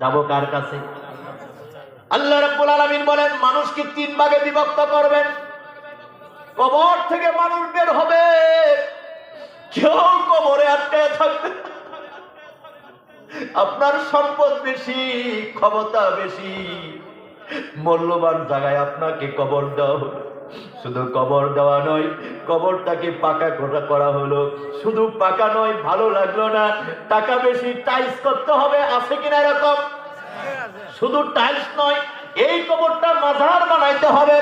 যাব কার কাছে? আল্লাহ রাব্বুল আলামিন বলেন, মানুষকে তিন ভাগে বিভক্ত করবেন। কবর থেকে মানুষ বের হবে। কেউ কবরে আটকে থাকবে আপনার সম্পদ বেশি, ক্ষমতা বেশি। মূল্যবান জায়গায় আপনাকে কবর দেওয়া হলো শুধু কবর দেওয়া নয় কবরটাকে পাকা করা করা হলো? শুধু পাকা নয় ভালো লাগল না। টাকা বেশি টাইলস করতে হবে আছে কিনা এরকম? শুধু টাইলস নয় এই কবরটা মাঝার বানাইতে হবে।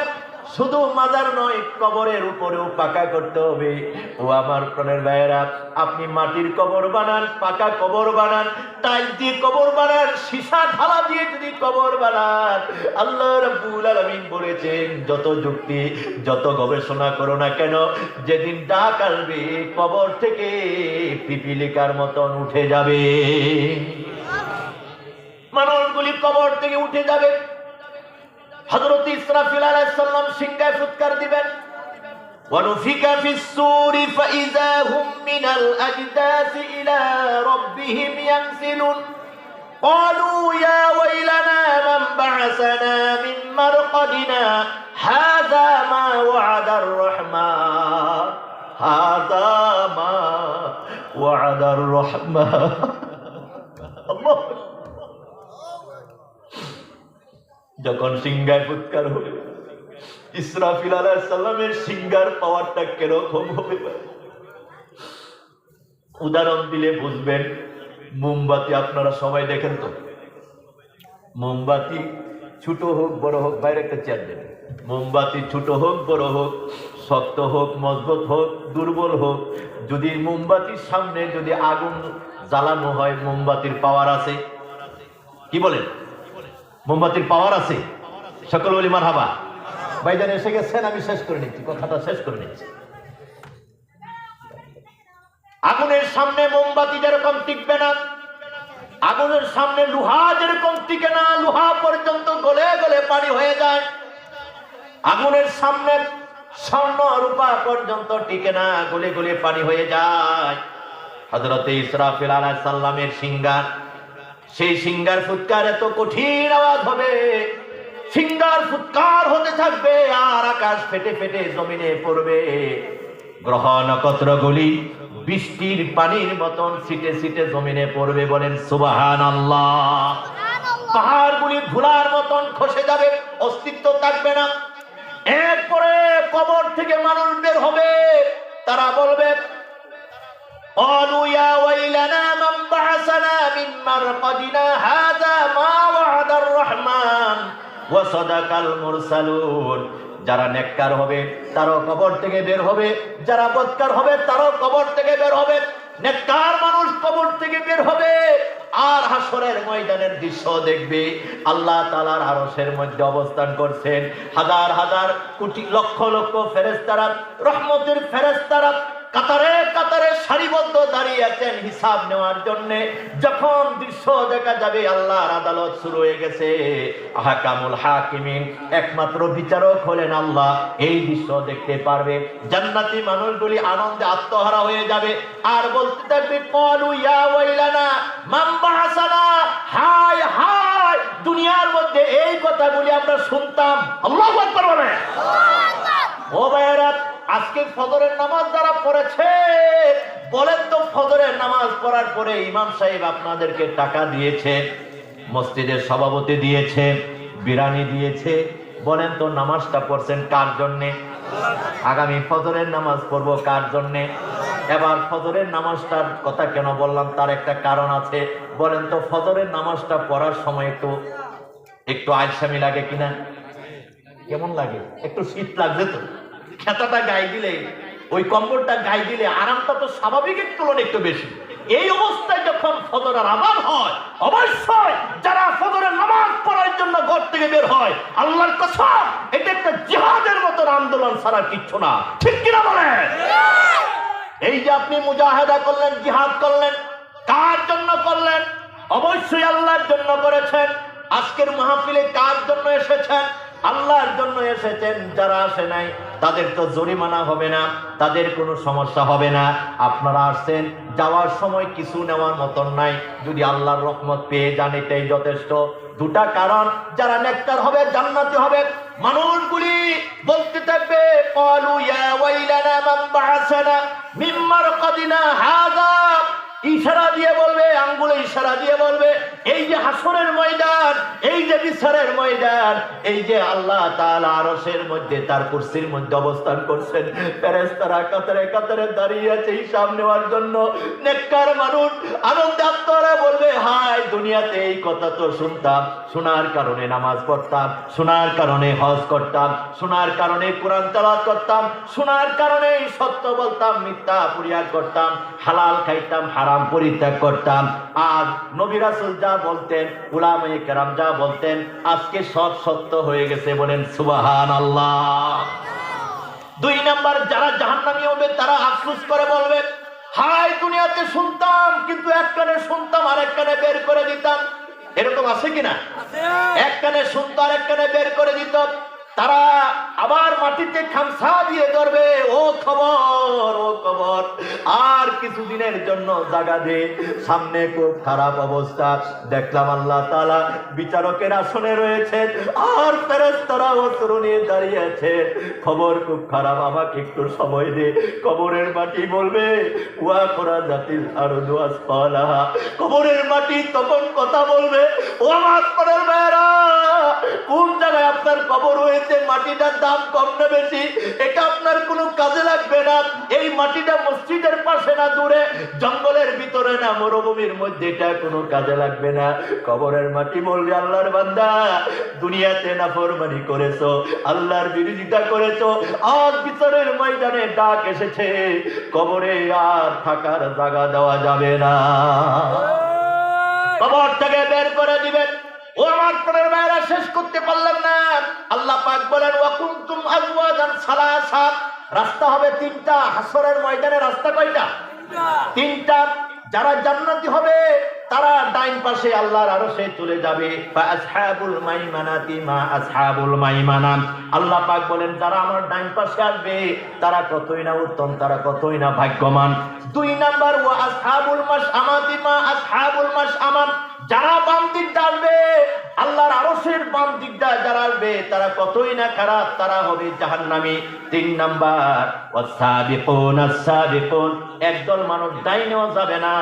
শুধু মাজার নয়, কবরের উপরেও পাকা করতে হবে। ও আমার প্রাণের ভাইয়েরা, আপনি মাটির কবর বানান, পাকা কবর বানান, টাইল দিয়ে কবর বানান, সীসা ঢালা দিয়ে যদি কবর বানান। আল্লাহ রাব্বুল আলামিন বলেছেন, যত যুক্তি, যত গবেষণা করো না কেন, যেদিন ডাক আসবে, কবর থেকে পিপিলিকার মতন উঠে যাবে। মানুষগুলি কবর থেকে উঠে যাবে। হযরত ইসরাফিল আলাইহিস সালাম সিংহায় ফুৎকার দিবেন ونفك في السور فإذا هم من الأجداث إلى ربهم ينسلون قالوا يا ويلنا من بعثنا من مرقدنا هذا ما وعد الرحمن هذا ما وعد الرحمن যখন সিংহায় ফুৎকার হলো ইসরাফিল আলাইসাল্লামের সিঙ্গার পাওয়ারটা কীরকম হবে? উদাহরণ দিলে বুঝবেন, মোমবাতি আপনারা সবাই দেখেন তো? মোমবাতি ছোট হোক, বড় হোক, বাইরে একটা চেয়ার দেবেন মোমবাতি ছোট হোক, বড় হোক, শক্ত হোক, মজবুত হোক, দুর্বল হোক, যদি মোমবাতির সামনে যদি আগুন জ্বালানো হয়, মোমবাতির পাওয়ার আছে। কি বলেন? মোমবাতির পাওয়ার আছে। সকল বলি মার হাবা ভাইজান এসে গেছেন, আমি শেষ করে নিচ্ছি। কথাটা শেষ করে নিচ্ছি। আগুনের সামনে মোমবাতি যেরকম টিকবে না, আগুনের সামনে লোহা যেরকম টিকে না, লোহা পর্যন্ত গলে গলে পানি হয়ে যায়। আগুনের সামনে স্বর্ণ রূপা পর্যন্ত টিকে না, গলে গলে পানি হয়ে যায়। হজরত ইসরাফিল আলাহ সাল্লামের সিঙ্গার সেই সিঙ্গার ফুৎকার এত কঠিন আওয়াজ হবে। সিঙ্গার ফুৎকার হতে থাকবে আর আকাশ ফেটে ফেটে জমিনে পড়বে। গ্রহ নক্ষত্রগুলি বৃষ্টির পানির মতন সিটে সিটে জমিনে পড়বে বলেন সুবাহান আল্লাহ পাহাড়গুলি ধুলার মতন খসে যাবে অস্তিত্ব থাকবে না। এরপরে কবর থেকে মানুষ বের হবে। তারা বলবে قالوا يا ويلنا من بعثنا من مرقدنا هذا ما وعد الرحمن وصدق المرسلون যারা নেককার হবে তারাও কবর থেকে বের হবে যারা বদকার হবে তারাও কবর থেকে বের হবে নেককার মানুষ কবর থেকে বের হবে আর হাসরের ময়দানের দৃশ্য দেখবে আল্লাহ তালার আরসের মধ্যে অবস্থান করছেন হাজার হাজার কোটি লক্ষ লক্ষ ফেরেস্তারা রহমতের ফেরেস্তারা কাতারে কাতারে সারিবদ্ধ দাঁড়িয়ে আছেন হিসাব নেওয়ার জন্য। যখন দৃশ্য দেখা যাবে আল্লাহর আদালত শুরু হয়ে গেছে। আহকামুল হাকিমিন একমাত্র বিচারক হলেন আল্লাহ। এই দৃশ্য দেখতে পারবে। জান্নাতি মানুষগুলি আনন্দে আত্মহারা হয়ে যাবে। আর বলতে থাকবে কলু ইয়া ওয়াইলানা বাহাসানা হায় হায় দুনিয়ার মধ্যে এই কথাগুলি আমরা শুনতাম। আল্লাহু আকবার বলে। ও ভাইয়েরা আজকে ফজরের নামাজ যারা পড়েছে বলেন তো ফজরের নামাজ পড়ার পরে ইমাম সাহেব আপনাদেরকে টাকা দিয়েছে, মসজিদের সভাপতি দিয়েছে, বিরানি দিয়েছে। বলেন তো নামাজটা পড়ছেন কার জন্যে? আগামী ফজরের নামাজ পড়ব কার জন্যে? এবার ফজরের নামাজটার কথা কেন বললাম, তার একটা কারণ আছে। বলেন তো ফজরের নামাজটা পড়ার সময় একটু একটু আলসামি লাগে কিনা? কেমন লাগে? একটু শীত লাগছে তো। খেতাটা গায়ে দিলে ওই কম্বলটা গায়ে দিলে আরামটা তো স্বাভাবিকের তুলনায় একটু বেশি। এই অবস্থায় যখন ফজরের আবাদ হয়, অবশ্যই যারা ফজরের নামাজ পড়ার জন্য ঘর থেকে বের হয়, আল্লাহর কসম, এটা একটা জিহাদের মতন আন্দোলন ছাড়া কিচ্ছু না। ঠিক কিনা বলে এই যে আপনি মুজাহেদা করলেন, জিহাদ করলেন, কার জন্য করলেন? অবশ্যই আল্লাহর জন্য করেছেন। আজকের মাহফিলে কার জন্য এসেছেন? আল্লাহর জন্য এসেছেন যারা আসে নাই। তাদের তো জরিমানা হবে না, তাদের কোনো সমস্যা হবে না। আপনারা আসছেন, যাওয়ার সময় কিছু নেওয়ার মতন নাই। যদি আল্লাহর রহমত পেয়ে যান, এটাই যথেষ্ট। দুটা কারণ, যারা নেকটার হবে, জান্নাতি হবে। মানুষগুলি বলতে থাকবে পালু ইয়া ওয়াইলানা মান বাআসানা মিম্মার কদিনা হাযা। ইশারা দিয়ে বলবে, আঙ্গুলে ইশারা দিয়ে বলবে, এই যে হাসরের ময়দান, এই যে বিচারের ময়দান, এই যে আল্লাহ তাআলা আরশের মধ্যে, তার কুরসির মধ্যে অবস্থান করছেন। ফেরেশতারা কাতারে কাতারে দাঁড়িয়ে আছে হিসাব নেওয়ার জন্য। নেককার মানুষ, আনন্দে আত্মরা বলবে হাই দুনিয়াতে এই কথা তো শুনতাম। শোনার কারণে নামাজ পড়তাম, শোনার কারণে হজ করতাম, শোনার কারণে কোরআন তেলাওয়াত করতাম, শোনার কারণে সত্য বলতাম, মিথ্যা পরিহার করতাম, হালাল খাইতাম, হারাম পরিত্যাগ করতাম। আর নবী রাসূল যা বলতেন উলামায়ে কেরাম যা বলতেন আজকে সব সত্য হয়ে গেছে বলেন সুবহানাল্লাহ। দুই নাম্বার যারা জাহান্নামী হবে তারা আফসোস করে বলবে হাই দুনিয়াতে শুনতাম কিন্তু এক কানে শুনতাম আর এক কানে বের করে দিতাম। এরকম আছে কিনা? এক কানে শুনতো আর এক কানে বের করে দিত। তারা আবার মাটিতে খামসা দিয়ে ধরবে, ও খবর ও খবর, আর কিছুদিনের জন্য জাগা দে। সামনে খুব খারাপ অবস্থা। দেখলাম আল্লাহ তালা বিচারকের আসনে রয়েছেন, আর ফেরেস্তারা অস্ত্র নিয়ে দাঁড়িয়ে আছে। খবর খুব খারাপ, আমাকে একটু সময় দে। কবরের মাটি বলবে উয়া করা জাতির আরও দোয়াস পালাহা কবরের মাটি তখন কথা বলবে, ও আমার মেয়েরা কোন জায়গায় আপনার কবর হয়েছে মাটিটার দাম কম না বেশি। এটা আপনার কোনো কাজে লাগবে না। এই মাটিটা মসজিদের পাশে না দূরে। জঙ্গলের ভিতরে না মরুভূমির মধ্যে এটা কোনো কাজে লাগবে না। কবরের মাটি বলবে আল্লাহর বান্দা দুনিয়াতে না ফরমানি করেছ আল্লাহর বিরোধিতা করেছ আজ ভিতরের ময়দানে ডাক এসেছে। কবরে আর থাকার জায়গা দেওয়া যাবে না। কবর থেকে বের করে দিবেন। ও আমার প্রাণের শেষ করতে পারলাম না। আল্লাহ পাক বলেন ওয়াকুনতুম আজওয়াজান সালাসা। রাস্তা হবে তিনটা হাসরের ময়দানে রাস্তা কয়টা? তিনটা। যারা জান্নাতি হবে তারা ডাইন পাশে আল্লাহর আরশে চলে যাবে। আসহাবুল মাইমানাতি মা আসহাবুল মাইমানা। আল্লাহ পাক বলেন যারা আমার ডাইন পাশে আসবে তারা কতই না উত্তম তারা কতই না ভাগ্যবান। দুই নাম্বার ওয়া আসহাবুল মাশআমাতি মা আসহাবুল মাশআমাম যারা বাম দিকটা আসবে আল্লাহর আরশের বাম দিকটা যারা আসবে তারা কতই না খারাপ তারা হবে জাহান্নামী। তিন নাম্বার ওয়াসাবিকুন আসাবিকুন একদল মানুষ ডাইনেও যাবে না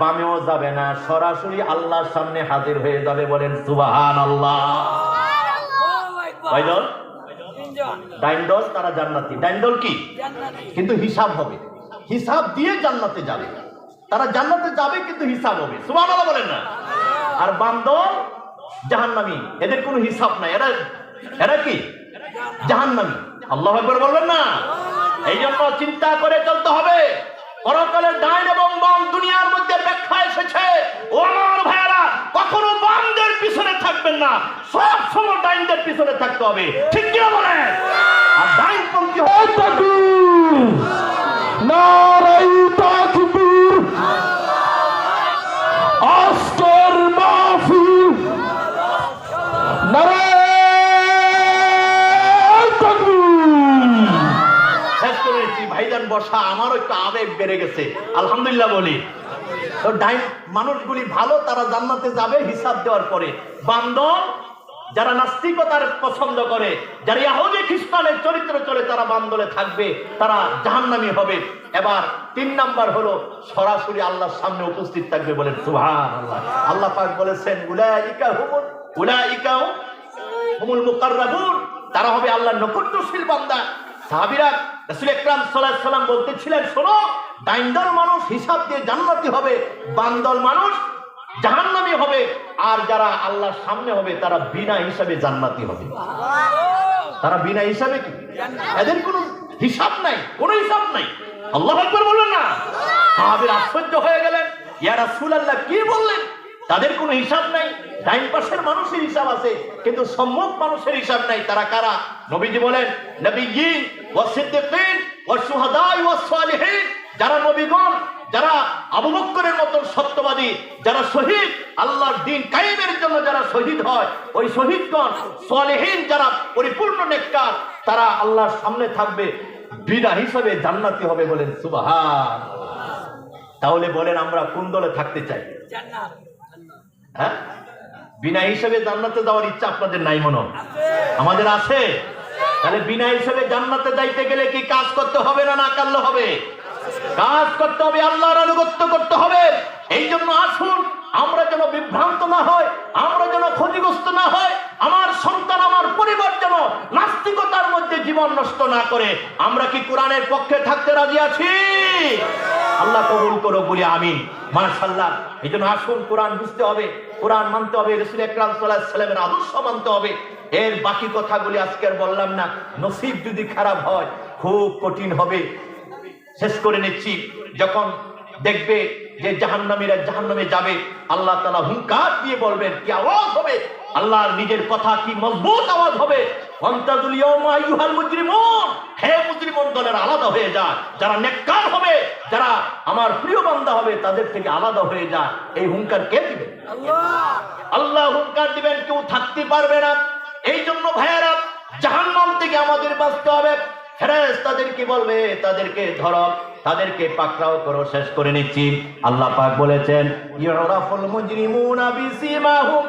বামেও যাবে না সরাসরি আল্লাহর সামনে হাজির হয়ে যাবে বলেন সুবাহান আল্লাহ কয়জন? ডাইনদল তারা জান্নাতি। ডাইন দল কি? কিন্তু হিসাব হবে। হিসাব দিয়ে জান্নাতে যাবে। তারা জান্নাতে যাবে কিন্তু হিসাব হবে। সুবহানাল্লাহ বলেন না। আর বান্দর জাহান্নামী। এদের কোনো হিসাব নাই। এরা এরা কি? জাহান্নামী। আল্লাহ একবার বলবেন না? এই জন্য চিন্তা করে চলতে হবে। পরকালের ডাইন এবং বাম দুনিয়ার মধ্যে ব্যাখ্যা এসেছে। ও আমার ভাইয়ারা কখনো বামদের পিছনে থাকবেন না। সব সময় ডাইনদের পিছনে থাকতে হবে। ঠিক কিনা বলেন? আর ডাইন পন্থী নারাই বসা আমারও একটু আবেগ বেড়ে গেছে। আলহামদুলিল্লাহ বলি। তো মানুষগুলি ভালো, তারা জান্নাতে যাবে হিসাব দেওয়ার পরে। বান্দর, যারা নাস্তিকতার পছন্দ করে, যারা ইয়াহুদি খ্রিস্টানের চরিত্র চলে, তারা বান্দলে থাকবে, তারা জাহান্নামী হবে। এবার তিন নাম্বার হলো, সরাসরি আল্লাহর সামনে উপস্থিত থাকবে বলেন সুবহান আল্লাহ আল্লাহ পাক বলেছেন, উলাইকা হুমুল উলাইকা হুমুল মুকাররাবুন। তারা হবে আল্লাহর নৈকট্যশীল বান্দা। সাহাবীরা রাসূল আলাইহি সাল্লাম বলতেছিলেন শোনো ডাইনদল মানুষ হিসাব দিয়ে জান্নাতি হবে বান্দল মানুষ জাহান্নামী হবে আর যারা আল্লাহর সামনে হবে তারা বিনা হিসাবে জান্নাতি হবে। তারা বিনা হিসাবে কি? এদের কোনো হিসাব নাই কোনো হিসাব নাই। আল্লাহ আকবার বললেন না। সাহাবীর আশ্চর্য হয়ে গেলেন ইয়া রাসূলুল্লাহ কি বললেন? তাদের কোনো হিসাব নাই। ডাইন পাশের মানুষের হিসাব আছে কিন্তু সম্মুখ মানুষের হিসাব নাই। তারা কারা? নবীজি বলেন নবীয়িন ওয়া সিদ্দিকিন শুহাদাই ওয়া সালিহিন যারা নবীগণ যারা আবু বক্করের মতন সত্যবাদী যারা শহীদ আল্লাহর দিন কায়েমের জন্য যারা শহীদ হয় ওই শহীদগণ সলেহীন যারা পরিপূর্ণ নেককার তারা আল্লাহর সামনে থাকবে বিদা হিসাবে জান্নাতি হবে বলেন সুবাহান তাহলে বলেন আমরা কোন দলে থাকতে চাই? হ্যাঁ? বিনা হিসেবে জান্নাতে যাওয়ার ইচ্ছা আপনাদের নাই মনে? আমাদের আছে। তাহলে বিনা হিসেবে জান্নাতে যাইতে গেলে কি কাজ করতে হবে না না করলে হবে? কাজ করতে হবে, আল্লাহর আনুগত্য করতে হবে। এই জন্য আসুন, আমরা যেন বিভ্রান্ত না হয় আমরা যেন ক্ষতিগ্রস্ত না হয় আমার সন্তান, আমার পরিবার যেন নাস্তিকতার মধ্যে জীবন নষ্ট না করে। আমরা কি কোরআনের পক্ষে থাকতে রাজি আছি? আল্লাহ কবুল করো বলি, আমিন। মাশাল্লাহ এই জন্য আসুন, কোরআন বুঝতে হবে, কোরআন মানতে হবে, রসুল একরাম সাল্লাহ সাল্লামের আদর্শ মানতে হবে। এর বাকি কথাগুলি আজকে আর বললাম না। নসিব যদি খারাপ হয়, খুব কঠিন হবে। শেষ করে নিচ্ছি। যখন দেখবে যে জাহান্নামীরা জাহান্নামে যাবে, আল্লাহ তালা হুঙ্কার দিয়ে বলবেন, কি আওয়াজ হবে? আল্লাহর নিজের কথা কি মজবুত আওয়াজ হবে? ইয়াউমা আইয়ুহাল মুজরিমুন। হে মুজরিমুন দলের আলাদা হয়ে যায় যারা নেককার হবে যারা আমার প্রিয় বান্দা হবে তাদের থেকে আলাদা হয়ে যায় এই হুঙ্কার কে দিবে? আল্লাহ। হুঙ্কার দিবেন কেউ থাকতে পারবে না। এই জন্য ভাইয়েরা জাহান্নাম থেকে আমাদের বাঁচতে হবে। ফেরেস তাদেরকে বলবে তাদেরকে ধরো তাদেরকে পাকড়াও করো শেষ করে নিচ্ছি। আল্লাহ পাক বলেছেন ইউরাফুল মুজরিমুনা বিসিমাহুম।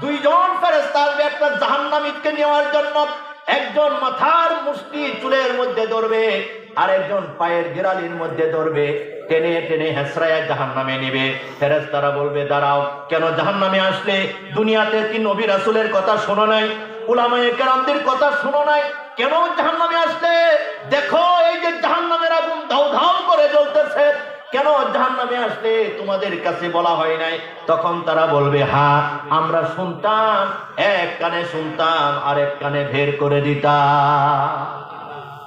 দুইজন আসবে একটা জাহান্নামীকে নেওয়ার জন্য। একজন মাথার মুষ্টি চুলের মধ্যে ধরবে আর একজন পায়ের গেরালির মধ্যে ধরবে। টেনে টেনে হেসরায় জাহান নামে নেবে। ফেরেস তারা বলবে, দাঁড়াও, কেন জাহান নামে আসলে? দুনিয়াতে কি নবী রাসুলের কথা শোনো নাই? উলামায়ে কেরামদের কথা শোনো নাই? কেন জাহান নামে আসলে? দেখো, এই যে জাহান নামের আগুন ধাউ ধাউ করে জ্বলতেছে। কেন জাহান নামে আসলে তোমাদের কাছে বলা হয় নাই? তখন তারা বলবে হ্যাঁ আমরা শুনতাম, এক কানে শুনতাম আর এক কানে বের করে দিতাম।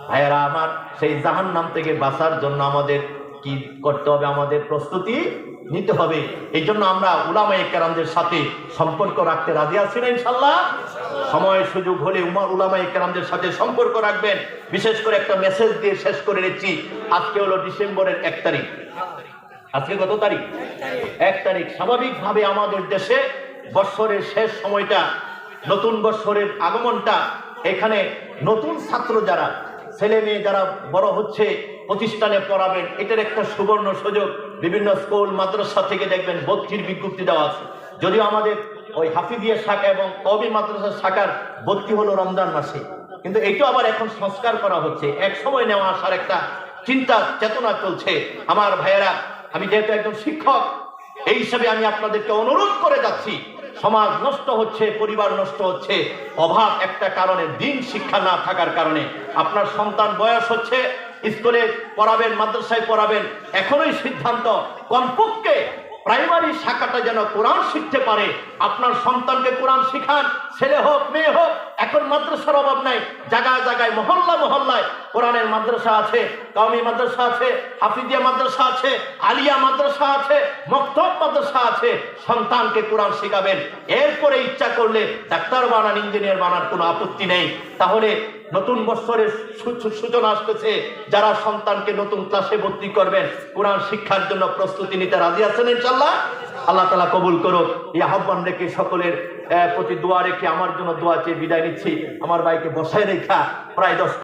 ভাইয়েরা, আমার সেই জাহান নাম থেকে বাঁচার জন্য আমাদের কি করতে হবে? আমাদের প্রস্তুতি নিতে হবে। এই জন্য আমরা উলামায়ে কেরামদের সাথে সম্পর্ক রাখতে রাজি আছি না ইনশাল্লাহ সময় সুযোগ হলে উমা উলামায়ে কেরামদের সাথে সম্পর্ক রাখবেন। বিশেষ করে একটা মেসেজ দিয়ে শেষ করে নিচ্ছি। আজকে হলো ডিসেম্বরের এক তারিখ। আজকে কত তারিখ? এক তারিখ। স্বাভাবিকভাবে আমাদের দেশে বৎসরের শেষ সময়টা, নতুন বৎসরের আগমনটা, এখানে নতুন ছাত্র যারা, ছেলে মেয়ে যারা বড় হচ্ছে, প্রতিষ্ঠানে পড়াবেন, এটার একটা সুবর্ণ সুযোগ। বিভিন্ন স্কুল, মাদ্রাসা থেকে দেখবেন ভর্তির বিজ্ঞপ্তি দেওয়া আছে। যদিও আমাদের ওই হাফিদিয়া শাখা এবং কবি মাদ্রাসা শাখার ভর্তি হলো রমজান মাসে। কিন্তু এইটা আবার এখন সংস্কার করা হচ্ছে। এক সময় নেওয়া আসার একটা চিন্তা, চেতনা চলছে। আমার ভাইয়েরা, আমি যেহেতু একজন শিক্ষক, এই হিসাবে আমি আপনাদেরকে অনুরোধ করে যাচ্ছি, সমাজ নষ্ট হচ্ছে, পরিবার নষ্ট হচ্ছে, অভাব একটা কারণে, দিন শিক্ষা না থাকার কারণে। আপনার সন্তান বয়স হচ্ছে, স্কুলে পড়াবেন, মাদ্রাসায় পড়াবেন, এখনোই সিদ্ধান্ত কমপক্ষে প্রাইমারি শাখাটা যেন কোরআন শিখতে পারে। আপনার সন্তানকে কোরআন শিখান, ছেলে হোক, মেয়ে হোক, এখন মাদ্রাসার অভাব নাই। জায়গায় জায়গায় মহল্লা মহল্লায় কোরআনের মাদ্রাসা আছে কওমি মাদ্রাসা আছে, হাফিজিয়া মাদ্রাসা আছে, আলিয়া মাদ্রাসা আছে, মক্তব মাদ্রাসা আছে। সন্তানকে কোরআন শেখাবেন। এরপরে ইচ্ছা করলে ডাক্তার বানান, ইঞ্জিনিয়ার বানার কোনো আপত্তি নেই। তাহলে নতুন সূ- সূচনা আসতেছে। যারা সন্তানকে নতুন ক্লাসে ভর্তি করবেন, কোরআন শিক্ষার জন্য প্রস্তুতি নিতে রাজি আছেন ইনশাল্লাহ আল্লাহ তালা কবুল করো এই আহ্বান রেখে সকলের প্রতি দোয়া রেখে আমার জন্য দোয়া চেয়ে বিদায় নিচ্ছি। আমার ভাইকে বসায় রেখা। প্রায় দশ